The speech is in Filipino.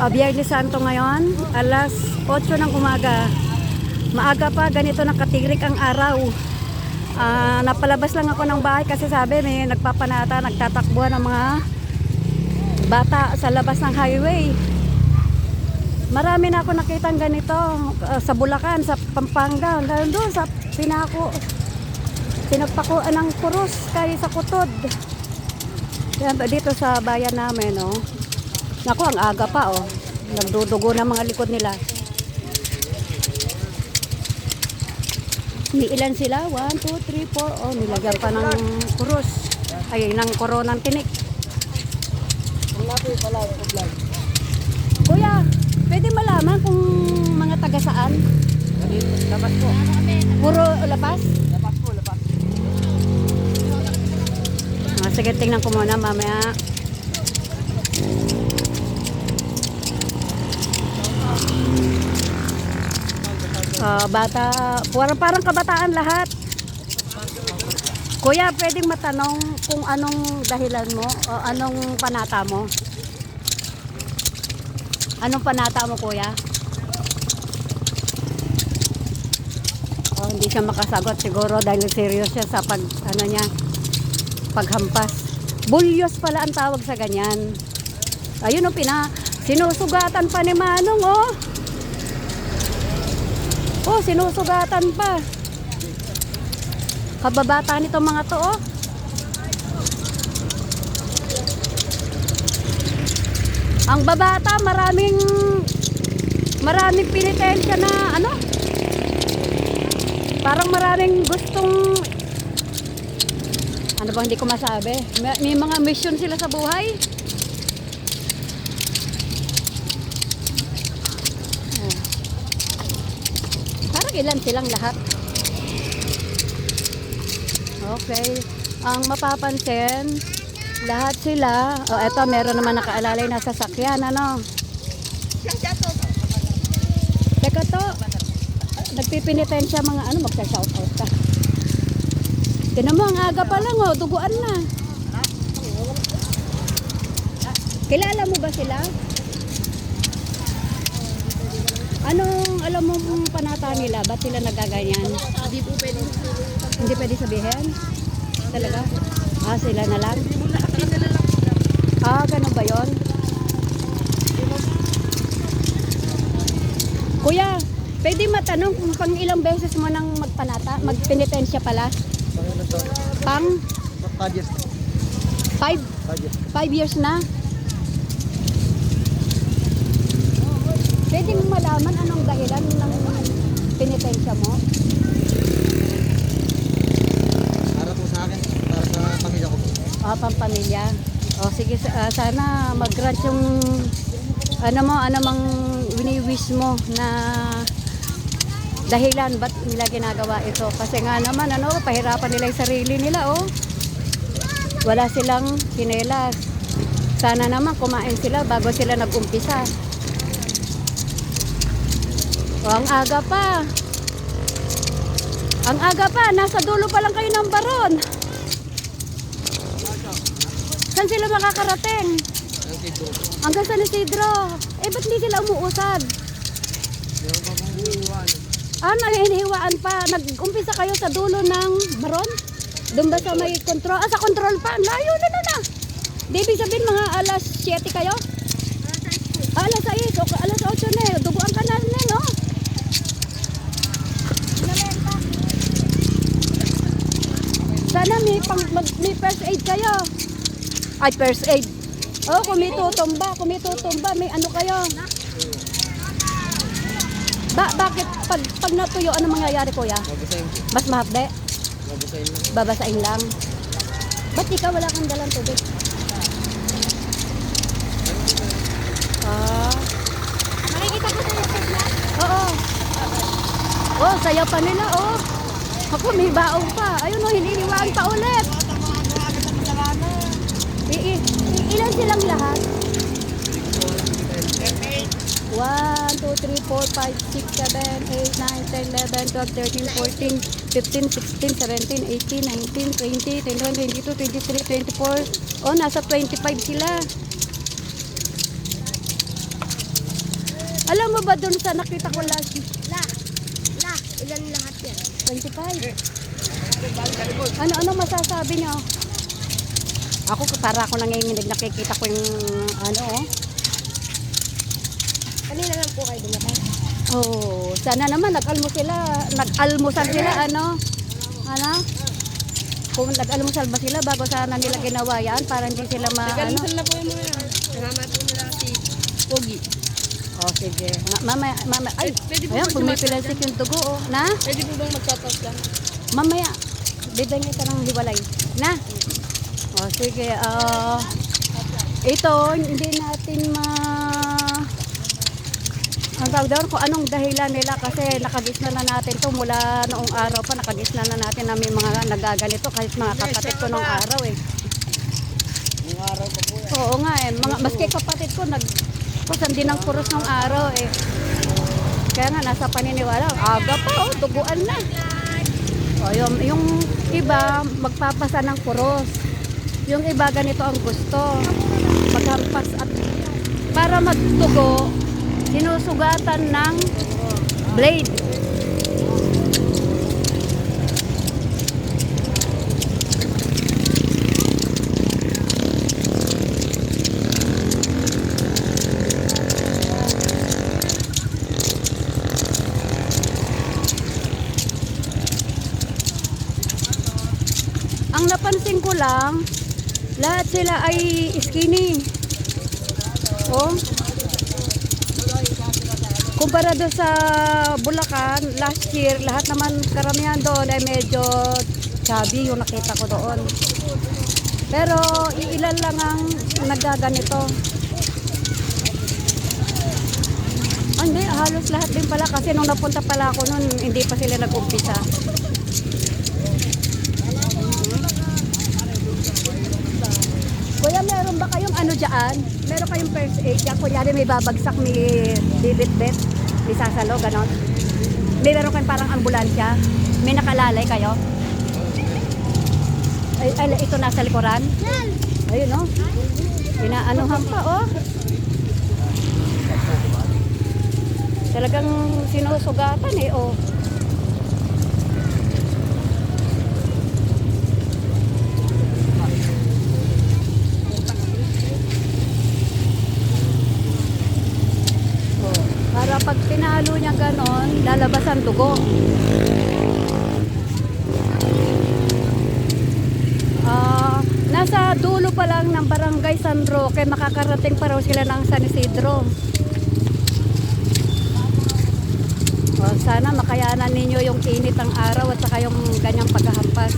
uh, Biyernes Santo ngayon, alas 8 ng umaga. Maaga pa, ganito nakatirik ang araw. Uh, napalabas lang ako ng bahay kasi sabi may nagpapanata, nagtatakbo ng mga bata sa labas ng highway. Marami na ako nakitang ganito uh, sa Bulacan, sa Pampanga, hanggang doon sa Pinako. Pinagpakuan ng kurus kay sa Kutod. Dito sa bayan namin, no? Oh. Nako, ang aga pa oh. Nagdudugo na mga likod nila. Ni ilan sila? 1, 2, 3, 4. Oh, nilagyan pa ng kurus. Ay, ng koronang tinik. Kuya, pwede malaman kung mga taga saan? Labas po. Puro labas? Labas po, labas. Ah, sige, tingnan ko muna mamaya. Bata, parang, parang kabataan lahat. Kuya, pwedeng matanong kung anong dahilan mo o anong panata mo? Anong panata mo, kuya? Oh, hindi siya makasagot siguro dahil serious siya sa pag ano niya paghampas. Bulyos pala ang tawag sa ganyan. Ayun oh, pina sinusugatan pa ni Manong oh. Oh, sinusugatan pa. Kababata nito mga to, oh. Ang babata, maraming maraming pinitensya na ano? Parang maraming gustong ano ba hindi ko masabi. May, may mga mission sila sa buhay. ilan silang lahat. Okay. Ang mapapansin, lahat sila, oh eto meron naman nakaalalay na sasakyan, ano? Teka to, nagpipinitensya mga ano, magsa-shout out ka. Tinan mo, ang aga pa lang oh, duguan na. Kilala mo ba sila? Anong alam mo ang panata nila? Ba't sila nagaganyan? Hindi po pwede sabihin. Hindi pwede sabihin? Talaga? Ah, sila na lang? Ah, ganun ba yon? Kuya, pwede matanong kung pang ilang beses mo nang magpanata, magpenitensya pala? Pang? Pang? 5 years. 5? 5 years. 5 years na? Pwede mo malaman anong dahilan ng penitensya mo? Para po sa akin, para sa pamilya ko po. O, pampamilya. O, sige, uh, sana mag-grant yung ano mo, anumang wini-wish mo na dahilan ba't nila ginagawa ito. Kasi nga naman, ano, pahirapan nila yung sarili nila, oh. Wala silang chinelas. Sana naman kumain sila bago sila nag-umpisa. O, ang aga pa. Ang aga pa, nasa dulo pa lang kayo ng baron. Saan sila makakarating? Hanggang San Isidro. Eh, ba't hindi sila umuusad? Meron pa pang. Ah, nanginihiwaan pa. Nag-umpisa kayo sa dulo ng baron? Doon ba sa may control? Ah, sa control pa. Layo na na na. Di ibig sabihin mga alas 7 kayo? Alas 6. Alas 8. Alas 8 na eh. Dubuan ka na na. Sana may, pang, mag, may first aid kayo. Ay, first aid. Oh, kung may tutumba, kung may ano kayo. Ba, bakit pag, pag natuyo, ano mangyayari kuya? Babasahin. Mas mahapde? Babasahin lang. Babasahin lang. Ba't ikaw wala kang dalang tubig? Ah. Makikita ko sa Oo. Oh, sayo pa nila, oh. Ako, may baong pa. Ayun oh, o, hiniliwaan pa ulit. I, ilan silang lahat? 1, 2, 3, 4, 5, 6, 7, 8, 9, 10, 11, 12, 13, 14, 15, 16, 17, 18, 19, 20, 21, 22, 23, 24. Oh, nasa 25 sila. Alam mo ba doon sa nakita ko last? La, la, ilan lahat yan? 25? Ano, ano masasabi niyo? Ako, para ako nanginginig, nakikita ko yung ano, oh. Kanina lang po kayo dumatay. Oh, sana naman nag-almo sila, nag-almusal sila ano? Ano? Kung nag-almusal ba sila bago sana nila ginawa yan para hindi sila ma ano? na po yung mga yan. Nangamati nila si Pogi. Oh, sige. Ma- mama, mama, ay, Pwede po ayan, ba pumipilansik yung dugo, oh. Na? Pwede po bang mag-shoutout lang? Mamaya, bibigyan kita ng hiwalay. Na? O, sige. ah ito, hindi natin ma... Ang tawag doon, kung anong dahilan nila kasi nakagisna na natin to mula noong araw pa, nakagisna na natin na may mga nagaganito kahit mga kapatid ko noong araw eh. Yung araw pa po yan. Oo nga eh, mga, maski kapatid ko nag kusan din ng puros noong araw eh. Kaya nga nasa paniniwala, aga pa oh, duguan na. O, yung, yung iba magpapasa ng puros. Yung iba ganito ang gusto. Maghampas at para magdugo, sinusugatan ng blade. Ang napansin ko lang, lahat sila ay skinny. Oh. Kumpara doon sa Bulacan, last year, lahat naman karamihan doon ay medyo chubby yung nakita ko doon. Pero iilan lang ang nagaganito. Hindi, halos lahat din pala kasi nung napunta pala ako noon, hindi pa sila nag-umpisa. Kuya, meron ba kayong ano dyan? Meron kayong first aid dyan? Kunyari may babagsak, may bibit-bit, may sasalo, ganon. May meron kayong parang ambulansya? May nakalalay kayo? Ay, ay, ito nasa likuran? Ayun, no? Inaanuhan pa, oh. Talagang sinusugatan, eh. Oh, Para pag pinalo niya ganon, lalabas ang dugo. Ah, nasa dulo pa lang ng Barangay San Roque, makakarating pa raw sila ng San Isidro. Oh, sana makayanan ninyo yung init ng araw at saka yung ganyang paghahampas.